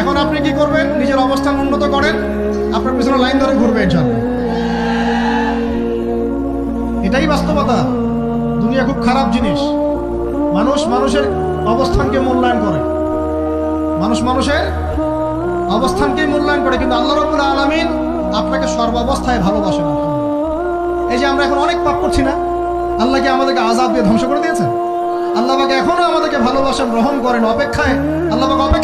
এখন আপনি কি করবেন? নিজের অবস্থান উন্নত করেন, আপনার পিছনে লাইন ধরে ঘুরবেন সব এটাই বাস্তবতা। দুনিয়া খুব খারাপ জিনিস। মানুষ মানুষের অবস্থানকে মূল্যায়ন করে। মানুষ মানুষের অবস্থানকে মূল্যায়ন করে, কিন্তু আল্লাহ রবুল আলমিন আপনাকে সর্বাবস্থায় ভালোবাসেন। এই যে আমরা এখন অনেক পাপ করছি না? আল্লাহকে আমাদেরকে আজাদ দিয়ে ধ্বংস করে দিয়েছেন? আল্লাহ পাকে এখনও আমাদেরকে ভালোবাসেন গ্রহণ করেন অপেক্ষায়। আল্লাহ পাকে অপেক্ষা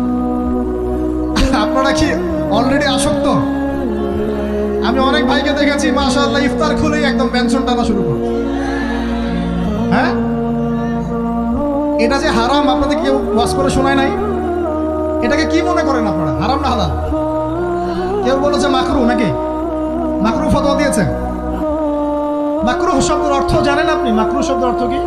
আপনারা কি অলরেডি আসক্ত। আমি অনেক ভাইকে দেখেছি, মাশাআল্লাহ, ইফতার খুলেই একদম পেনশন টানা শুরু করে হ্যাঁ? এটা যে হারাম, আপনাদের কেউ ওয়াজ করে শোনায় নাই? এটাকে কি মনে করেন আপনারা? হারাম না হালাল? কেউ বলেছে মাকরু নাকি? মাকরু ফতোয়া দিয়েছে মাকরু শব্দের অর্থ জানেন আপনি? মাকরু শব্দের অর্থ কি?